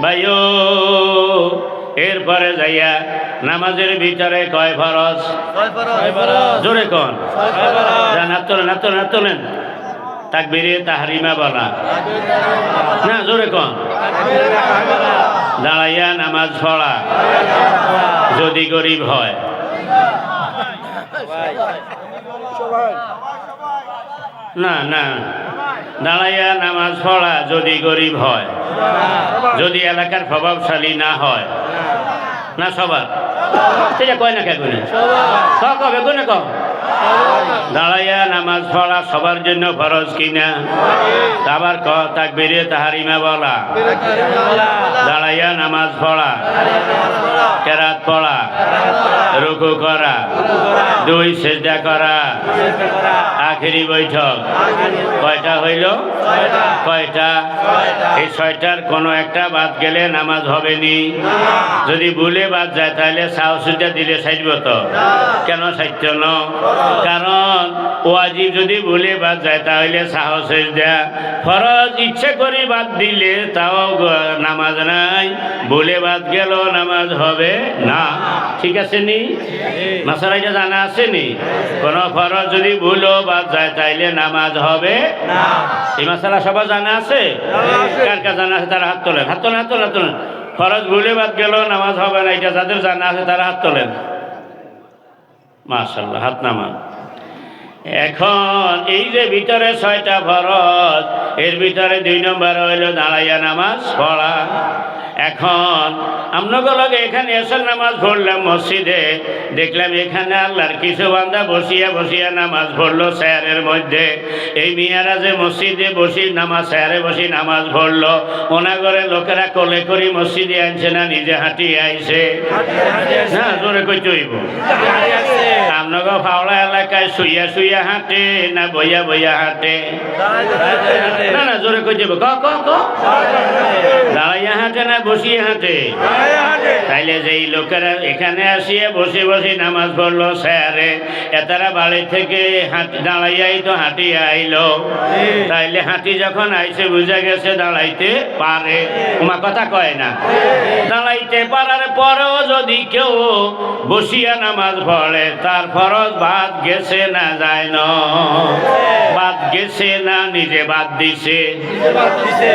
ভাইও এরপরে যাইয়া নামাজের ভিতরে কয় ফরজ? জোরে কন? হাত তোলেন হাত তোলেন তাকবিরে তাহারিমা বলা। না জোরে কন? দাঁড়াইয়া নামাজ পড়া। যদি গরিব হয়। না না। দাঁড়াইয়া নামাজ পড়া যদি গরিব হয়, যদি এলাকার প্রভাবশালী না হয়, না সবার? সেটা কয় না কে ক কবে কোনে ক দাঁড়াইয়া নামাজ পড়া সবার জন্য ফরজ কিনা? আবার ক তাকবিরে তাহারিমা বলা? দাঁড়াইয়া নামাজ পড়া, কেরাত পড়া, রুকু করা দুই সেজদা করা। আখেরি বৈঠক। কয়টা হইল? কয়টা? এই ছয়টার কোনো একটা বাদ গেলে নামাজ হবে নি। যদি ভুলে বাদ যায় তাহলে সাহসুজা দিলে সাইব তো কেন সাইত্য ন কারণ ওয়াজিব যদি ভুলে বাদ যায় তাহলে সাহস দেয়া ফরজ ইচ্ছে করে বাদ দিলে তাও নামাজ নাই। ভুলে বাদ গেল নামাজ হবে না। ঠিক আছে নি? মাসারাইটা জানা আছে নি কোন ফরজ যদি ভুলও বাদ যায়, তাইলে নামাজ হবে এই মাসালা সবার জানা আছে? কার কার জানা আছে? তারা হাত তোলেন। হাত তোলেন হাত তোলেন হাত তোলেন। ফরজ ভুলে বাদ গেল, নামাজ হবে না। এটা যাদের জানা আছে, তারা হাত তোলেন। মাশাল্লাহ হাত নামান। এখন এই যে ভিতরে ছয়টা ফরজ, এর ভিতরে দুই নম্বর হইল দাঁড়াইয়া নামাজ পড়া। এখন আমনগুলোকে এখানে এসর নামাজ পড়লাম মসজিদে দেখলাম এখানে আল্লাহর কিছু বান্দা বসিয়া বসিয়া নামাজ পড়ল স্যারের মধ্যে। এই মিয়ারা যে মসজিদে বসি নামাজ স্যারে বসি নামাজ পড়ল ওনাগরে লোকেরা কোলে করি মসজিদে আনছে না নিজে হাঁটিয়ে আইছে। না জোরে কই চইব ফাওড়া এলাকায় শুইয়া শুইয়া হাঁটে, না বইয়া বইয়া হাঁটে। না না, জোরে কই যাব? ক ক ক? দাঁড়াইয়া হাঁটে না বসিয়ে হাঁটে? তাইলে যেই লোকেরা এখানে আসিয়া বসে বসে নামাজ পড়ল, স্যারে এতারা বাড়ি থেকে হাঁটি, দাঁড়াইয়াই তো হাঁটি আইলো। তাইলে হাঁটি যখন আইসে বুঝা গেছে দাঁড়াইতে পারে। তোমার কথা কয় না? দাঁড়াইতে পারার পরেও যদি কেউ বসিয়া নামাজ পড়ে তার ফরজ বাদ গেছে না যায় ন। বাদ গেছে না নিজে বাদ দিছে।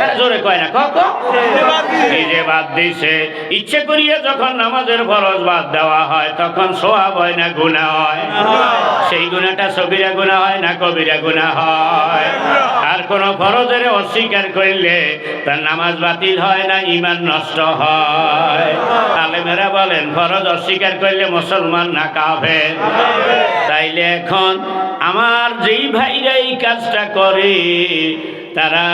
হ্যাঁ, জোরে কয় না নিজে বাদ দিছে। ইচ্ছে করিয়া যখন আমাদের ফরজ বাদ দেওয়া হয় তখন সোহাব হয় না গুণা হয়। সেই গুণাটা সবিরা গুণা হয় না কবিরা গুণা হয়। কোন ফরজের অস্বীকার করলে তার নামাজ বাতিল হয় না ইমান নষ্ট হয়। আলেমেরা বলেন, ফরজ অস্বীকার করলে মুসলমান না কাভে তাইলে এখন আমার যেই ভাইরা এই কাজটা করে তারা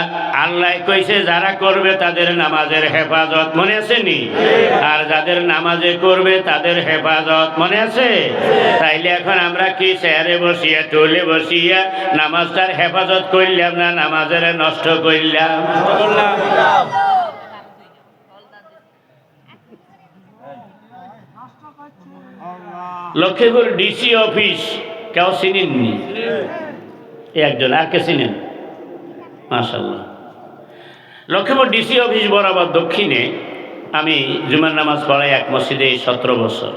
আল্লাহ কইছে, যারা করবে তাদের নামাজের হেফাজত মনে আছে নি? আর যাদের নামাজে করবে তাদের হেফাজত মনে আছে? তাইলে এখন আমরা কি চেয়ারে বসিয়া, টোলে বসিয়া নামাজটার হেফাজত করলাম না নামাজের নষ্ট করলাম? লক্ষ্মীপুর ডিসি অফিস, কেউ চিনেননি? একজন, আর কে চিনেন? মাশাল্লাহ লক্ষ্মীপুর ডিসি অফিস বরাবর দক্ষিণে আমি জুমার নামাজ পড়াই এক মসজিদে এই সতেরো বছর।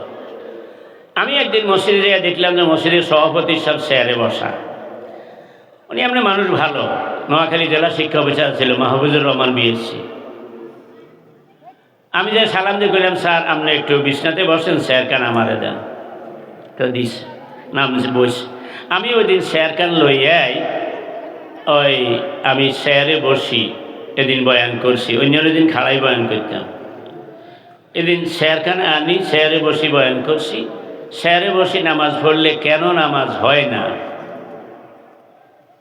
আমি একদিন মসজিদে দেখলাম যে মসজিদের সভাপতি সব চেয়ারে বসা। উনি এমনি মানুষ ভালো, নোয়াখালী জেলা শিক্ষা অফিসার ছিল মাহবুজুর রহমান বিএসসি। আমি যে সালাম দিয়ে করলাম স্যার, আপনি একটু বিছনাতে বসেন স্যার কান আমারে দেন। তো দিস, নাম বস আমি ওই দিন স্যার কান লইয়াই ওই আমি শেয়ারে বসি, এদিন বয়ান করছি অন্য দিন খাড়াই বয়ান করতাম। এদিন শেয়ারখানে আনি, শেয়ারে বসি বয়ান করছি, শেয়ারে বসি নামাজ পড়লে কেন নামাজ হয় না?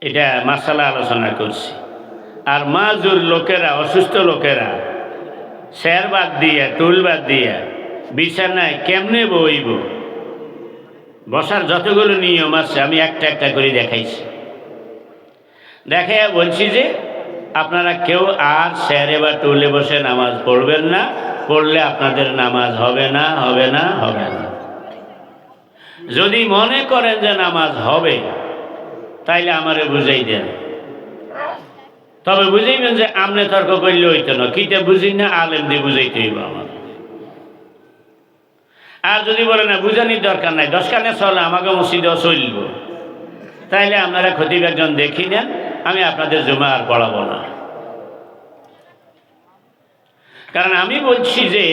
এটা মাসালা আলোচনা করছি। আর মাজুর লোকেরা, অসুস্থ লোকেরা, শেয়ার বাদ দিয়া, টুল বাদ দিয়া, বিছানায় কেমনে বইব? বসার যতগুলো নিয়ম আছে, আমি একটা একটা করে দেখাইছি। দেখে বলছি যে, আপনারা কেউ আর স্যারে বা টুলে বসে নামাজ পড়বেন না, পড়লে আপনাদের নামাজ হবে না হবে না হবে না। যদি মনে করেন যে নামাজ হবে, তাইলে আমারে বুঝাই দেন। তবে বুঝাইবেন যে আমনে তর্ক করলে হইতো না কিটা বুঝি না, আলেম দিয়ে বুঝাইতে হইব আমার। আর যদি বলে না, বুঝানির দরকার নাই দশ কানে চলে, আমাকে মসজিদেও চলব। তাইলে আপনারা খতিব একজন দেখি নেন আমি আপনাদের জমা আর পড়াবো না। কারণ আমি বলছি যে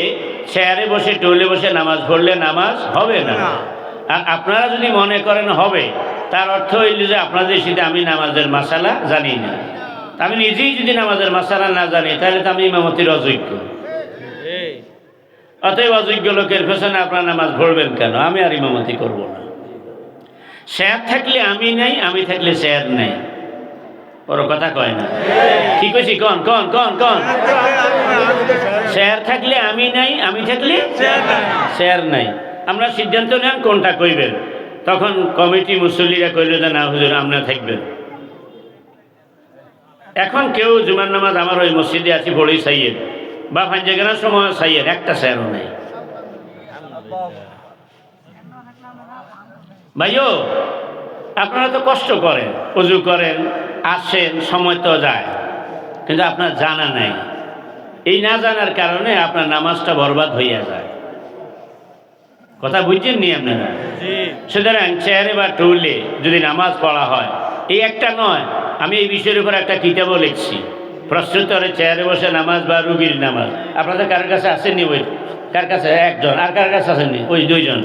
চেয়ারে বসে টোলে বসে নামাজ পড়লে নামাজ হবে না। আর আপনারা যদি মনে করেন হবে তার অর্থ হইল যে আপনাদের সাথে আমি নামাজের মাসালা জানি না। আমি নিজেই যদি নামাজের মাসালা না জানি তাহলে তো আমি ইমামতির অযোগ্য। অতএব অযোগ্য লোকের পেছনে আপনার নামাজ পড়বেন কেন? আমি আর ইমামতি করব না। স্যার থাকলে আমি নাই আমি থাকলে স্যার নাই। ওর কথা কয় না। কি কইছি? কন কন কন কন। স্যার থাকলে আমি নাই, আমি থাকলে শেয়ার নাই। আমরা সিদ্ধান্ত নেন কোনটা কইবেন। তখন কমিটি মুসল্লিরা কইল যে, না, হুজুর আপনারা থাকবেন। এখন কেউ জুমার নামাজ আমার ওই মসজিদে আছি পড়েই সাইয়ের বা ফাঞ্জাগানার সময় সাইয়ের একটা স্যারও নেই। ভাইও, আপনারা তো কষ্ট করেন উজু করেন। আসেন সময় তো যায়। কিন্তু আপনার জানা নাই। এই না জানার কারণে আপনার নামাজটা বরবাদ হইয়া যায়। কথা বুঝছেন নি আপনারা? সুতরাং চেয়ারে বা টুলে যদি নামাজ পড়া হয় এই একটা নয় আমি এই বিষয়ের উপর একটা কিতাবও লিখছি। প্রশ্নোত্তরে চেয়ারে বসে নামাজ বা রুগীর নামাজ। আপনাদের কার কাছে আসেননি ওই? কার কাছে? একজন। আর কার কাছে আসেননি? ওই দুইজন?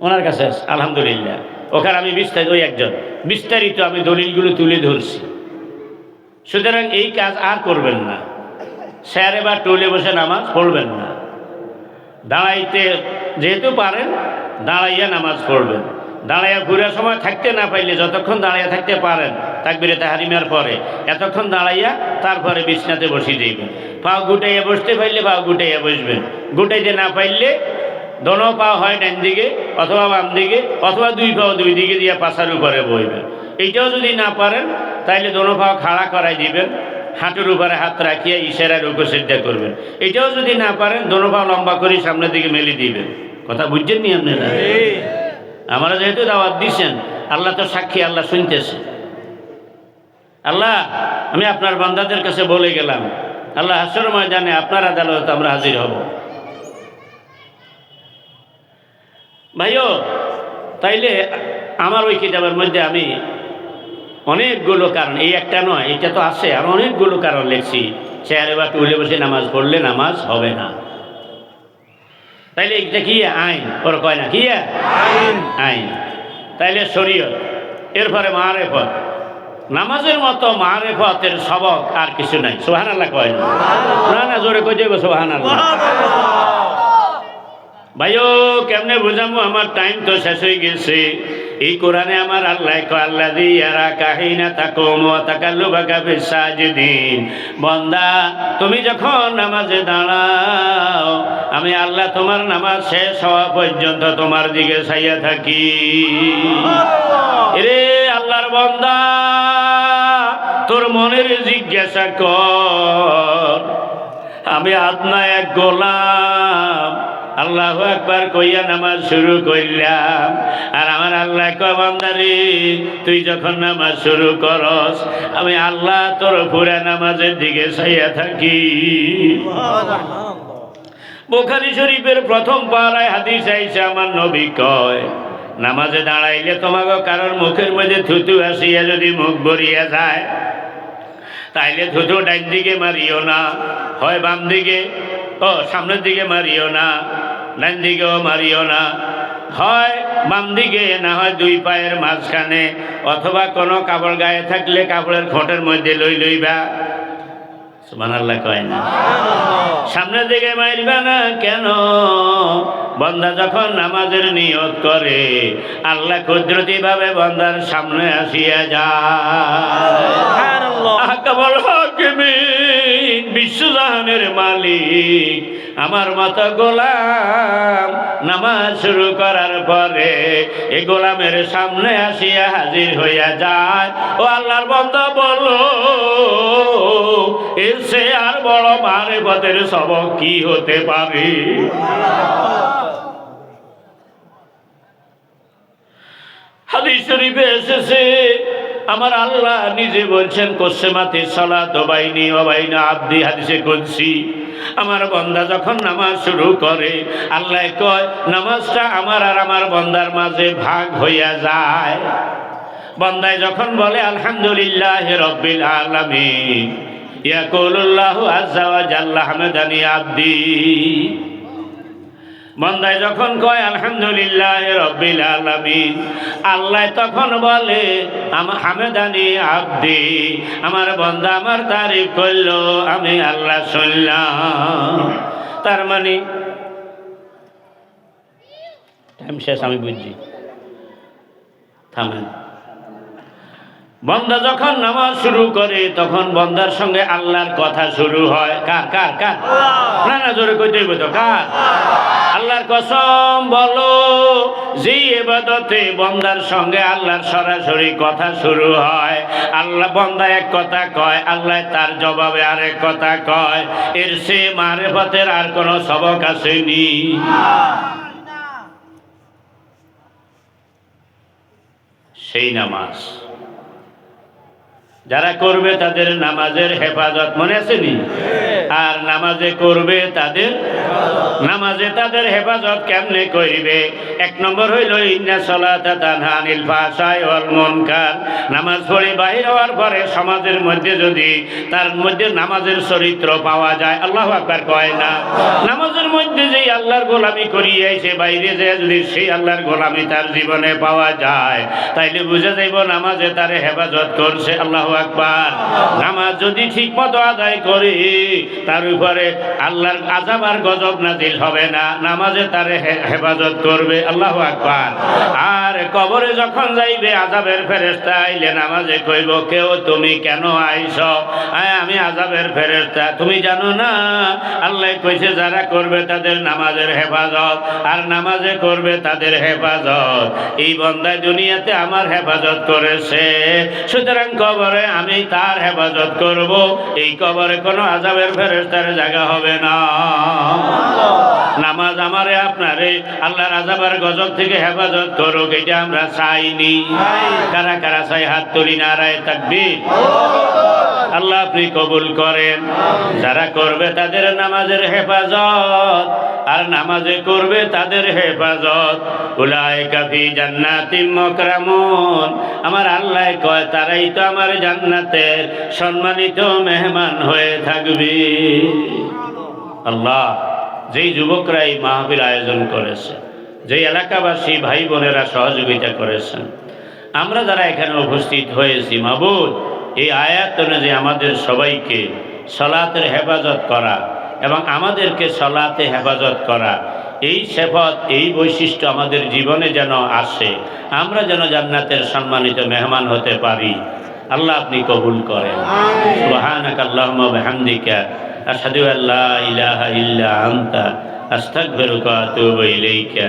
ওনার কাছে আলহামদুলিল্লাহ। ওখানে আমি বিস্তারিত ওই একজন। বিস্তারিত আমি দলিলগুলো তুলে ধরছি। সুতরাং এই কাজ আর করবেন না। স্যারে বা টোলে বসে নামাজ পড়বেন না। দাঁড়াইতে যেহেতু পারেন, দাঁড়াইয়া নামাজ পড়বেন। দাঁড়াইয়া ঘুরার সময় থাকতে না পাইলে যতক্ষণ দাঁড়াইয়া থাকতে পারেন, তাকবিরে তাহারিমার পরে। এতক্ষণ দাঁড়াইয়া তারপরে বিছনাতে বসিয়ে দিবেন। পাও গুটাইয়া বসতে পাইলে পাও গুটাইয়া বসবেন। গুটাইতে না পাইলে দোনো পা হয় ডান দিকে, অথবা বাম দিকে, অথবা দুই পাও দুই দিকে দিয়ে পাশার উপরে বইবেন এইটাও যদি না পারেন, তাইলে দোনো পাও খাড়া করাই দিবেন, হাঁটুর উপরে হাত রাখিয়া ইশারার উপর সিদ্ধা করবেন। এটাও যদি না পারেন, দোনো পা লম্বা করে সামনের দিকে মেলে দিবেন। কথা বুঝছেন নি আপনারা? আমরা যেহেতু দাওয়াত দিচ্ছেন আল্লাহ তো সাক্ষী, আল্লাহ শুনতেছে। আল্লাহ, আমি আপনার বান্দাদের কাছে বলে গেলাম, আল্লাহ হাসর ময়দানে আপনার আদালত আমরা হাজির হব। ভাইও তাইলে আমার ওই কিতাবের মধ্যে আমি অনেকগুলো কারণ এই একটা নয় এটা তো আছে আর অনেকগুলো কারণ লিখছি। চেয়ারে বা টুলে বসে নামাজ পড়লে নামাজ হবে না। তাইলে এটা কি আইন? ওর কয় না কি আইন? তাইলে শরীয়ত এরপরে মারেফত। নামাজের মতো মারেফতের সবক আর কিছু নাই। সোহান আল্লাহ কয় না? না না জোরে কই যাব সোহান আল্লাহ ভাইও কেমনে বুঝামো? আমার টাইম তো শেষ হয়ে গেছে। এই কোরআনে আমার আল্লাহ আল্লাহ দিয়ারা কাহিনা তাকুম ওয়া তাকাল্লুবাকা ফিসাজিদিন বন্দা তুমি যখন নামাজে দাঁড়াও আমি আল্লাহ তোমার নামাজ শেষ হওয়া পর্যন্ত তোমার দিকে চাইয়া থাকি। রে আল্লাহর বন্দা তোর মনের জিজ্ঞাসা কর। আমি আপনা এক গোলাম আল্লাহ একবার কইয়া নামাজ শুরু করলাম আর আমার আল্লাহ কবান্দারি তুই যখন নামাজ শুরু করস, আমি আল্লাহ তোর পুরা নামাজের দিকে চাইয়া থাকি। বোখারি শরীফের প্রথম পাড়ায় হাদিস আইছে, আমার নবী কয়, নামাজে দাঁড়াইলে তোমাকে কারোর মুখের মধ্যে থুতু আসিয়া যদি মুখ ভরিয়া যায়, তাইলে থুতু ডাইন দিকে মারিও না, হয় বাম দিকে। ও সামনের দিকে মারিও না ডান দিকেও মারিও না। হয় বাম দিকে না হয় দুই পায়ের মাঝখানে অথবা কোনো কাপড় গায়ে থাকলে কাপড়ের খোঁটের মধ্যে লই লইবা। কয় না। সামনের দিকে মারবা না কেন? বন্দা যখন নামাজের নিয়ত করে আল্লাহ কুদরতি ভাবে বন্দার সামনে আসিয়া যায়। আকাবল হাকিমিন বিশ্বজাহানের মালিক। আমার মতো গোলাম নামাজ শুরু করার পরে এই গোলামের সামনে আসিয়া হাজির হইয়া যায়। ও আল্লাহর বন্ধ বলো এসে আর বড় মারে পথের সবক কি হতে পারে? হাদিস শরীফে এসেছে আমার আল্লাহ নিজে বলছেন কোসেমাতে সলা দোবাইনি অবাইনা আব্দি হাদিসে করছি আমার বন্দা যখন নামাজ শুরু করে, আল্লাহ কয়, নামাজটা আমার আর আমার বন্দার মাঝে ভাগ হইয়া যায়। বন্দায় যখন বলে, আলহামদুলিল্লাহ রব্বিল আলামিন, ইয়াকুলুল্লাহু আজ্জা ওয়া জাল্লা হামদানি আব্দি। বন্দায় যখন কয়, আলহামদুলিল্লাহ রব্বিল আলামিন, আল্লাহ তখন বলে আমার হামেদানি আব্দি, আমার বন্দা আমার তারিফ করল, আমি আল্লাহ শুনলাম। তার মানে টাইম শেষ, আমি বুঝছি। থামেন। বন্দা যখন নামাজ শুরু করে তখন বন্দার সঙ্গে আল্লাহর কথা শুরু হয়। কার কার কার? না না জোরে কইতে হইব তো কার? আল্লাহর কসম বলো যে এবাদতে বন্দার সঙ্গে আল্লাহর সরাসরি কথা শুরু হয় আল্লাহ বন্দা এক কথা কয় আল্লাহ তার জবাবে আরেক কথা কয় এর সে মারেফতের আর কোনো সবক আসেনি। সেই নামাজ। যারা করবে তাদের নামাজের হেফাজত, মনে আসেনি আর নামাজে করবে তাদের, নামাজে তাদের হেফাজত কেমনে করিবে? এক নম্বর হইল আনিল নামাজ পড়ে বাহির হওয়ার পরে সমাজের মধ্যে যদি তার মধ্যে নামাজের চরিত্র পাওয়া যায়, আল্লাহ আকবার কয় না। নামাজের মধ্যে যেই আল্লাহর গোলামি করিয়ে সে বাইরে যে যদি সেই আল্লাহর গোলামি তার জীবনে পাওয়া যায়, তাইলে বুঝে যাইব নামাজে তার হেফাজত করছে আল্লাহ আকবার। নামাজ যদি ঠিক মতো আদায় করে, তার উপরে আল্লাহর আজাব আর গজব নাজিল হবে না। নামাজে তার হেফাজত করবে আল্লাহ আকবার। আর কবরে যখন যাইবে আজাবের ফেরেস্তা আইলে নামাজে কইব, কেউ তুমি কেন আইস আমি আজাবের ফেরেস্তা তুমি জানো না, আল্লাহ কইছে, যারা করবে তাদের নামাজের হেফাজত, আর নামাজে করবে তাদের হেফাজত। এই বন্দায় দুনিয়াতে আমার হেফাজত করেছে। সুতরাং কবরে আমি তার হেফাজত করব। এই কবরে কোনো আজাবের ফেরেস্তার জায়গা হবে না। নামাজ আমারে আপনারে, আল্লাহর আজাবার গজব থেকে হেফাজত করুক এটা আমরা চাইনি। কারা কারা চাই হাত তুলি নারায় থাকবি আল্লাহ আপনি কবুল করেন। যারা করবে তাদের নামাজের হেফাজত আর নামাজে করবে তাদের হেফাজত। উলাই কাফি জান্নাতি মকরামুন। আমার আল্লাহ কয় তারাই তো আমার জান্নাতের সম্মানিত মেহমান হয়ে থাকবে। আল্লাহ যেই যুবকরা এই মাহফিল আয়োজন করেছে যেই এলাকাবাসী ভাই বোনেরা সহযোগিতা করেছেন আমরা যারা এখানে উপস্থিত হয়েছি মাবুদ এই আয়াত অনুযায়ী আমাদের সবাইকে সলাতের হেফাজত করা এবং আমাদেরকে সলাতে হেফাজত করা এই সেফত এই বৈশিষ্ট্য আমাদের জীবনে যেন আসে আমরা যেন জান্নাতের সম্মানিত মেহমান হতে পারি। আল্লাহ আপনি কবুল করেন। সুবহানাক আল্লাহুম্মা বিহামদিকা আশহাদু আল্লা ইলাহা ইল্লা আনতা আস্তাগফিরুকা ওয়া আতুবু ইলাইকা।